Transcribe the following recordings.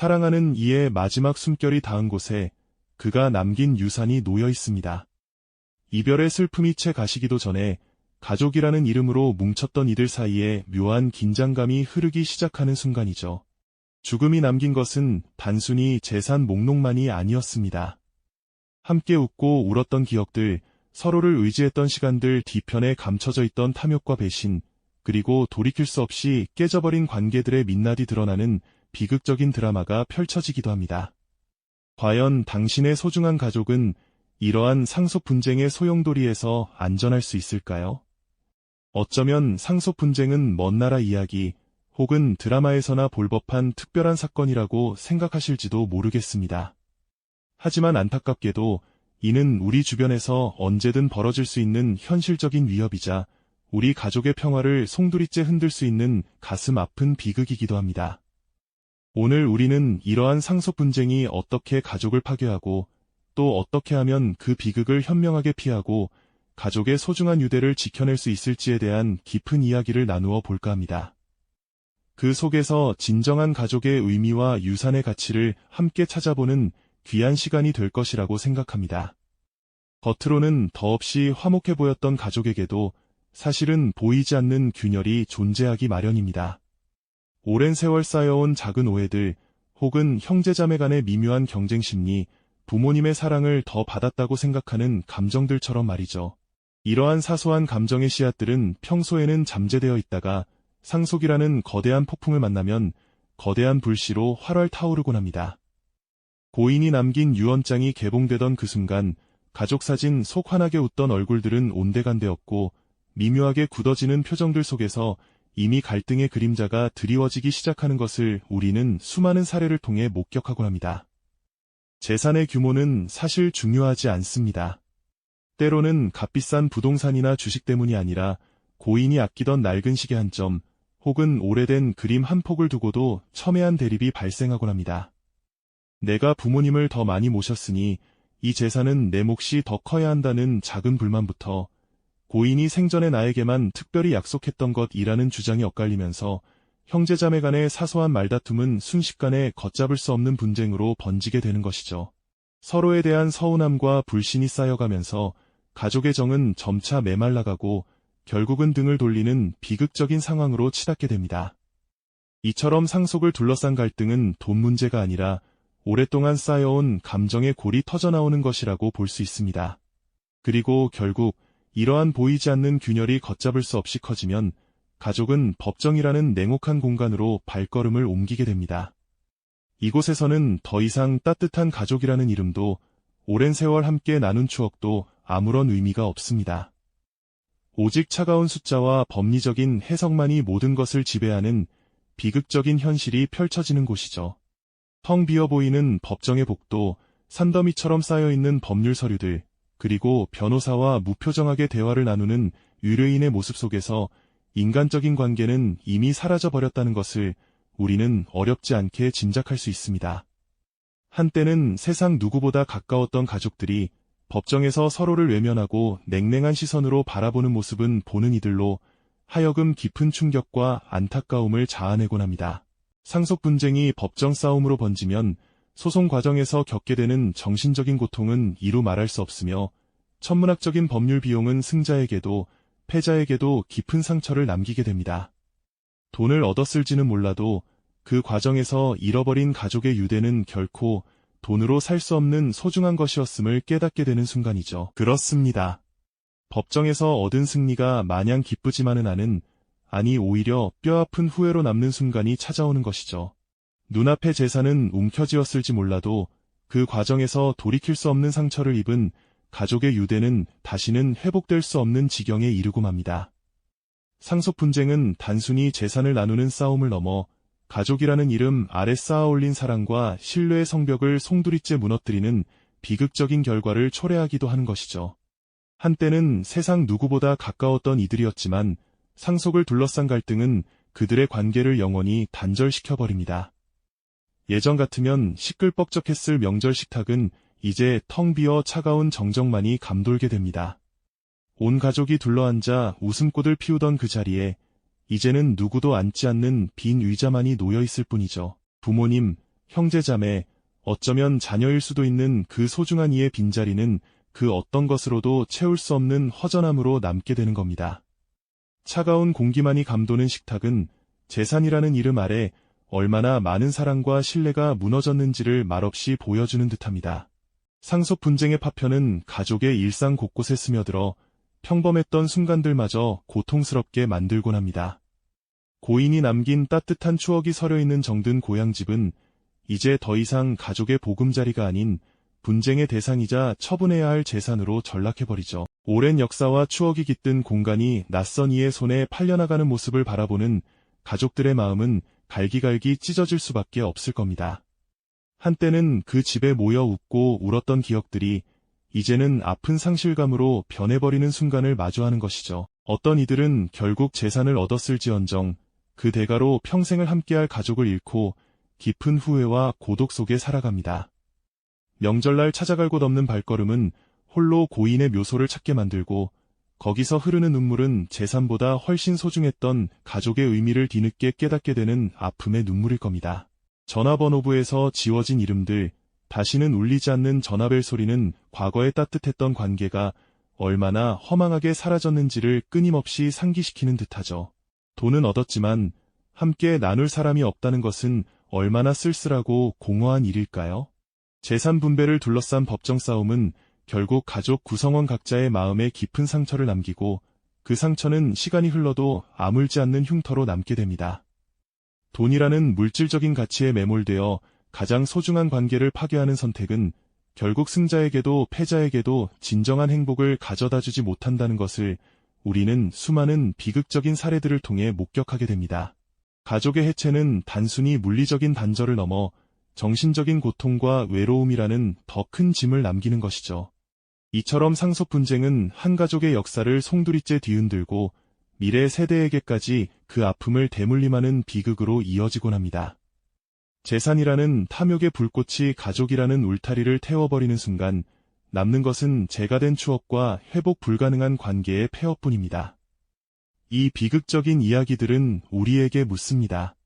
사랑하는 이의 마지막 숨결이 닿은 곳에 그가 남긴 유산이 놓여 있습니다. 이별의 슬픔이 채 가시기도 전에 가족이라는 이름으로 뭉쳤던 이들 사이에 묘한 긴장감이 흐르기 시작하는 순간이죠. 죽음이 남긴 것은 단순히 재산 목록만이 아니었습니다. 함께 웃고 울었던 기억들, 서로를 의지했던 시간들 뒤편에 감춰져 있던 탐욕과 배신, 그리고 돌이킬 수 없이 깨져버린 관계들의 민낯이 드러나는 비극적인 드라마가 펼쳐지기도 합니다. 과연 당신의 소중한 가족은 이러한 상속 분쟁의 소용돌이에서 안전할 수 있을까요? 어쩌면 상속 분쟁은 먼 나라 이야기 혹은 드라마에서나 볼 법한 특별한 사건이라고 생각하실지도 모르겠습니다. 하지만 안타깝게도 이는 우리 주변에서 언제든 벌어질 수 있는 현실적인 위협이자 우리 가족의 평화를 송두리째 흔들 수 있는 가슴 아픈 비극이기도 합니다. 오늘 우리는 이러한 상속 분쟁이 어떻게 가족을 파괴하고 또 어떻게 하면 그 비극을 현명하게 피하고 가족의 소중한 유대를 지켜낼 수 있을지에 대한 깊은 이야기를 나누어 볼까 합니다. 그 속에서 진정한 가족의 의미와 유산의 가치를 함께 찾아보는 귀한 시간이 될 것이라고 생각합니다. 겉으로는 더없이 화목해 보였던 가족에게도 사실은 보이지 않는 균열이 존재하기 마련입니다. 오랜 세월 쌓여온 작은 오해들 혹은 형제자매 간의 미묘한 경쟁 심리, 부모님의 사랑을 더 받았다고 생각하는 감정들처럼 말이죠. 이러한 사소한 감정의 씨앗들은 평소에는 잠재되어 있다가 상속이라는 거대한 폭풍을 만나면 거대한 불씨로 활활 타오르곤 합니다. 고인이 남긴 유언장이 개봉되던 그 순간 가족 사진 속 환하게 웃던 얼굴들은 온데간데없고 미묘하게 굳어지는 표정들 속에서 이미 갈등의 그림자가 드리워지기 시작하는 것을 우리는 수많은 사례를 통해 목격하곤 합니다. 재산의 규모는 사실 중요하지 않습니다. 때로는 값비싼 부동산이나 주식 때문이 아니라 고인이 아끼던 낡은 시계 한 점, 혹은 오래된 그림 한 폭을 두고도 첨예한 대립이 발생하곤 합니다. 내가 부모님을 더 많이 모셨으니 이 재산은 내 몫이 더 커야 한다는 작은 불만부터 고인이 생전에 나에게만 특별히 약속했던 것이라는 주장이 엇갈리면서 형제자매 간의 사소한 말다툼은 순식간에 걷잡을 수 없는 분쟁으로 번지게 되는 것이죠. 서로에 대한 서운함과 불신이 쌓여가면서 가족의 정은 점차 메말라가고 결국은 등을 돌리는 비극적인 상황으로 치닫게 됩니다. 이처럼 상속을 둘러싼 갈등은 돈 문제가 아니라 오랫동안 쌓여온 감정의 골이 터져나오는 것이라고 볼 수 있습니다. 그리고 결국 이러한 보이지 않는 균열이 걷잡을 수 없이 커지면 가족은 법정이라는 냉혹한 공간으로 발걸음을 옮기게 됩니다. 이곳에서는 더 이상 따뜻한 가족이라는 이름도 오랜 세월 함께 나눈 추억도 아무런 의미가 없습니다. 오직 차가운 숫자와 법리적인 해석만이 모든 것을 지배하는 비극적인 현실이 펼쳐지는 곳이죠. 텅 비어 보이는 법정의 복도, 산더미처럼 쌓여있는 법률 서류들, 그리고 변호사와 무표정하게 대화를 나누는 의뢰인의 모습 속에서 인간적인 관계는 이미 사라져버렸다는 것을 우리는 어렵지 않게 짐작할 수 있습니다. 한때는 세상 누구보다 가까웠던 가족들이 법정에서 서로를 외면하고 냉랭한 시선으로 바라보는 모습은 보는 이들로 하여금 깊은 충격과 안타까움을 자아내곤 합니다. 상속 분쟁이 법정 싸움으로 번지면 소송 과정에서 겪게 되는 정신적인 고통은 이루 말할 수 없으며 천문학적인 법률 비용은 승자에게도 패자에게도 깊은 상처를 남기게 됩니다. 돈을 얻었을지는 몰라도 그 과정에서 잃어버린 가족의 유대는 결코 돈으로 살 수 없는 소중한 것이었음을 깨닫게 되는 순간이죠. 그렇습니다. 법정에서 얻은 승리가 마냥 기쁘지만은 않은, 아니 오히려 뼈아픈 후회로 남는 순간이 찾아오는 것이죠. 눈앞의 재산은 움켜쥐었을지 몰라도 그 과정에서 돌이킬 수 없는 상처를 입은 가족의 유대는 다시는 회복될 수 없는 지경에 이르고 맙니다. 상속 분쟁은 단순히 재산을 나누는 싸움을 넘어 가족이라는 이름 아래 쌓아 올린 사랑과 신뢰의 성벽을 송두리째 무너뜨리는 비극적인 결과를 초래하기도 하는 것이죠. 한때는 세상 누구보다 가까웠던 이들이었지만 상속을 둘러싼 갈등은 그들의 관계를 영원히 단절시켜버립니다. 예전 같으면 시끌벅적했을 명절 식탁은 이제 텅 비어 차가운 정적만이 감돌게 됩니다. 온 가족이 둘러앉아 웃음꽃을 피우던 그 자리에 이제는 누구도 앉지 않는 빈 의자만이 놓여 있을 뿐이죠. 부모님, 형제자매, 어쩌면 자녀일 수도 있는 그 소중한 이의 빈자리는 그 어떤 것으로도 채울 수 없는 허전함으로 남게 되는 겁니다. 차가운 공기만이 감도는 식탁은 재산이라는 이름 아래 얼마나 많은 사랑과 신뢰가 무너졌는지를 말없이 보여주는 듯합니다. 상속 분쟁의 파편은 가족의 일상 곳곳에 스며들어 평범했던 순간들마저 고통스럽게 만들곤 합니다. 고인이 남긴 따뜻한 추억이 서려 있는 정든 고향집은 이제 더 이상 가족의 보금자리가 아닌 분쟁의 대상이자 처분해야 할 재산으로 전락해버리죠. 오랜 역사와 추억이 깃든 공간이 낯선 이의 손에 팔려나가는 모습을 바라보는 가족들의 마음은 갈기갈기 찢어질 수밖에 없을 겁니다. 한때는 그 집에 모여 웃고 울었던 기억들이 이제는 아픈 상실감으로 변해버리는 순간을 마주하는 것이죠. 어떤 이들은 결국 재산을 얻었을지언정 그 대가로 평생을 함께할 가족을 잃고 깊은 후회와 고독 속에 살아갑니다. 명절날 찾아갈 곳 없는 발걸음은 홀로 고인의 묘소를 찾게 만들고 거기서 흐르는 눈물은 재산보다 훨씬 소중했던 가족의 의미를 뒤늦게 깨닫게 되는 아픔의 눈물일 겁니다. 전화번호부에서 지워진 이름들, 다시는 울리지 않는 전화벨 소리는 과거에 따뜻했던 관계가 얼마나 허망하게 사라졌는지를 끊임없이 상기시키는 듯하죠. 돈은 얻었지만 함께 나눌 사람이 없다는 것은 얼마나 쓸쓸하고 공허한 일일까요? 재산 분배를 둘러싼 법정 싸움은 결국 가족 구성원 각자의 마음에 깊은 상처를 남기고 그 상처는 시간이 흘러도 아물지 않는 흉터로 남게 됩니다. 돈이라는 물질적인 가치에 매몰되어 가장 소중한 관계를 파괴하는 선택은 결국 승자에게도 패자에게도 진정한 행복을 가져다 주지 못한다는 것을 우리는 수많은 비극적인 사례들을 통해 목격하게 됩니다. 가족의 해체는 단순히 물리적인 단절을 넘어 정신적인 고통과 외로움이라는 더 큰 짐을 남기는 것이죠. 이처럼 상속 분쟁은 한 가족의 역사를 송두리째 뒤흔들고 미래 세대에게까지 그 아픔을 대물림하는 비극으로 이어지곤 합니다. 재산이라는 탐욕의 불꽃이 가족이라는 울타리를 태워버리는 순간 남는 것은 재가 된 추억과 회복 불가능한 관계의 폐허뿐입니다. 이 비극적인 이야기들은 우리에게 묻습니다.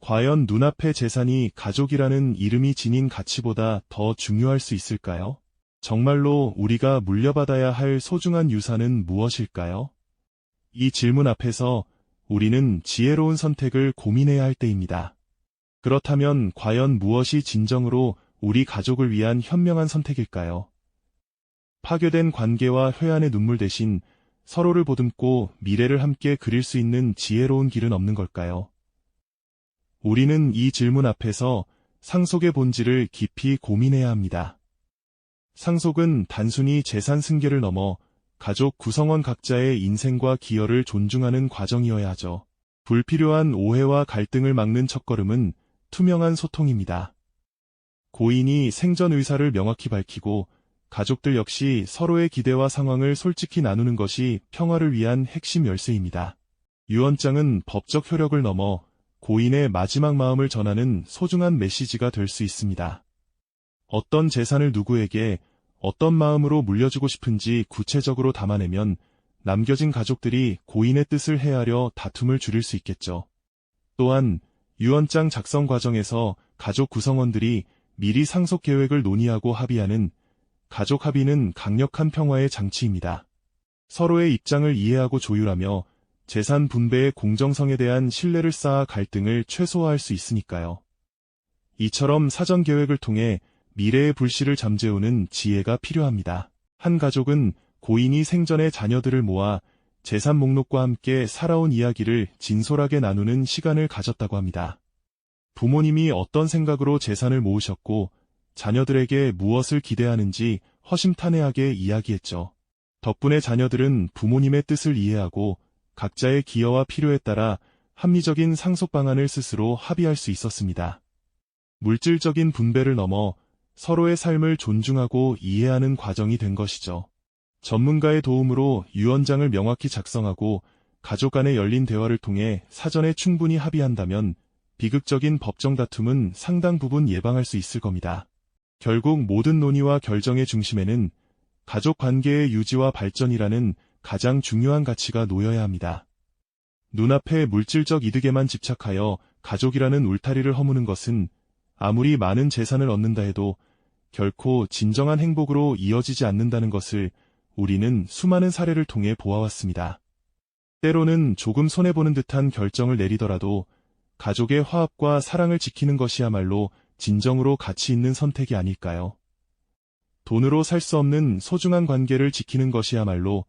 과연 눈앞의 재산이 가족이라는 이름이 지닌 가치보다 더 중요할 수 있을까요? 정말로 우리가 물려받아야 할 소중한 유산은 무엇일까요? 이 질문 앞에서 우리는 지혜로운 선택을 고민해야 할 때입니다. 그렇다면 과연 무엇이 진정으로 우리 가족을 위한 현명한 선택일까요? 파괴된 관계와 회한의 눈물 대신 서로를 보듬고 미래를 함께 그릴 수 있는 지혜로운 길은 없는 걸까요? 우리는 이 질문 앞에서 상속의 본질을 깊이 고민해야 합니다. 상속은 단순히 재산 승계를 넘어 가족 구성원 각자의 인생과 기여를 존중하는 과정이어야 하죠. 불필요한 오해와 갈등을 막는 첫걸음은 투명한 소통입니다. 고인이 생전 의사를 명확히 밝히고 가족들 역시 서로의 기대와 상황을 솔직히 나누는 것이 평화를 위한 핵심 열쇠입니다. 유언장은 법적 효력을 넘어 고인의 마지막 마음을 전하는 소중한 메시지가 될 수 있습니다. 어떤 재산을 누구에게 어떤 마음으로 물려주고 싶은지 구체적으로 담아내면 남겨진 가족들이 고인의 뜻을 헤아려 다툼을 줄일 수 있겠죠. 또한 유언장 작성 과정에서 가족 구성원들이 미리 상속 계획을 논의하고 합의하는 가족 합의는 강력한 평화의 장치입니다. 서로의 입장을 이해하고 조율하며 재산 분배의 공정성에 대한 신뢰를 쌓아 갈등을 최소화할 수 있으니까요. 이처럼 사전 계획을 통해 미래의 불씨를 잠재우는 지혜가 필요합니다. 한 가족은 고인이 생전에 자녀들을 모아 재산 목록과 함께 살아온 이야기를 진솔하게 나누는 시간을 가졌다고 합니다. 부모님이 어떤 생각으로 재산을 모으셨고 자녀들에게 무엇을 기대하는지 허심탄회하게 이야기했죠. 덕분에 자녀들은 부모님의 뜻을 이해하고 각자의 기여와 필요에 따라 합리적인 상속 방안을 스스로 합의할 수 있었습니다. 물질적인 분배를 넘어 서로의 삶을 존중하고 이해하는 과정이 된 것이죠. 전문가의 도움으로 유언장을 명확히 작성하고 가족 간의 열린 대화를 통해 사전에 충분히 합의한다면 비극적인 법정 다툼은 상당 부분 예방할 수 있을 겁니다. 결국 모든 논의와 결정의 중심에는 가족 관계의 유지와 발전이라는 가장 중요한 가치가 놓여야 합니다. 눈앞의 물질적 이득에만 집착하여 가족이라는 울타리를 허무는 것은 아무리 많은 재산을 얻는다 해도 결코 진정한 행복으로 이어지지 않는다는 것을 우리는 수많은 사례를 통해 보아왔습니다. 때로는 조금 손해보는 듯한 결정을 내리더라도 가족의 화합과 사랑을 지키는 것이야말로 진정으로 가치 있는 선택이 아닐까요? 돈으로 살 수 없는 소중한 관계를 지키는 것이야말로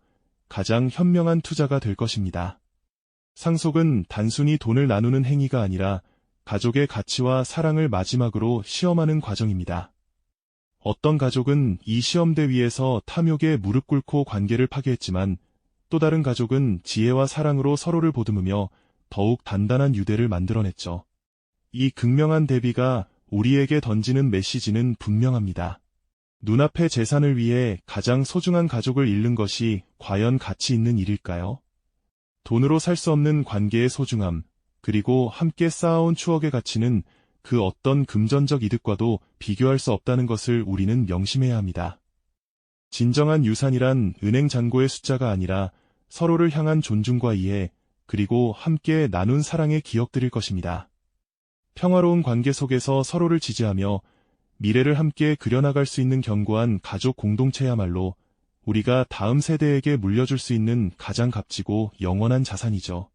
가장 현명한 투자가 될 것입니다. 상속은 단순히 돈을 나누는 행위가 아니라 가족의 가치와 사랑을 마지막으로 시험하는 과정입니다. 어떤 가족은 이 시험대 위에서 탐욕에 무릎 꿇고 관계를 파괴했지만 또 다른 가족은 지혜와 사랑으로 서로를 보듬으며 더욱 단단한 유대를 만들어냈죠. 이 극명한 대비가 우리에게 던지는 메시지는 분명합니다. 눈앞의 재산을 위해 가장 소중한 가족을 잃는 것이 과연 가치 있는 일일까요? 돈으로 살 수 없는 관계의 소중함, 그리고 함께 쌓아온 추억의 가치는 그 어떤 금전적 이득과도 비교할 수 없다는 것을 우리는 명심해야 합니다. 진정한 유산이란 은행 잔고의 숫자가 아니라 서로를 향한 존중과 이해, 그리고 함께 나눈 사랑의 기억들일 것입니다. 평화로운 관계 속에서 서로를 지지하며 미래를 함께 그려나갈 수 있는 견고한 가족 공동체야말로 우리가 다음 세대에게 물려줄 수 있는 가장 값지고 영원한 자산이죠.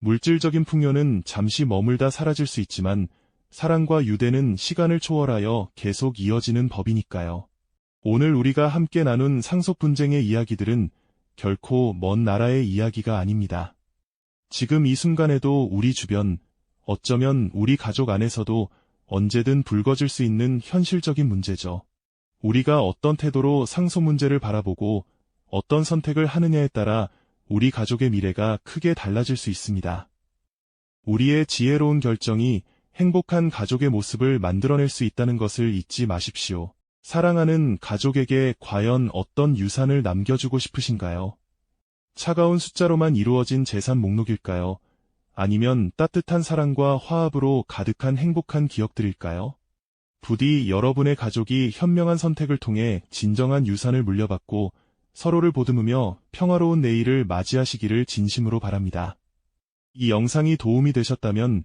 물질적인 풍요는 잠시 머물다 사라질 수 있지만 사랑과 유대는 시간을 초월하여 계속 이어지는 법이니까요. 오늘 우리가 함께 나눈 상속 분쟁의 이야기들은 결코 먼 나라의 이야기가 아닙니다. 지금 이 순간에도 우리 주변, 어쩌면 우리 가족 안에서도 언제든 불거질 수 있는 현실적인 문제죠. 우리가 어떤 태도로 상속 문제를 바라보고 어떤 선택을 하느냐에 따라 우리 가족의 미래가 크게 달라질 수 있습니다. 우리의 지혜로운 결정이 행복한 가족의 모습을 만들어낼 수 있다는 것을 잊지 마십시오. 사랑하는 가족에게 과연 어떤 유산을 남겨주고 싶으신가요? 차가운 숫자로만 이루어진 재산 목록일까요? 아니면 따뜻한 사랑과 화합으로 가득한 행복한 기억들일까요? 부디 여러분의 가족이 현명한 선택을 통해 진정한 유산을 물려받고 서로를 보듬으며 평화로운 내일을 맞이하시기를 진심으로 바랍니다. 이 영상이 도움이 되셨다면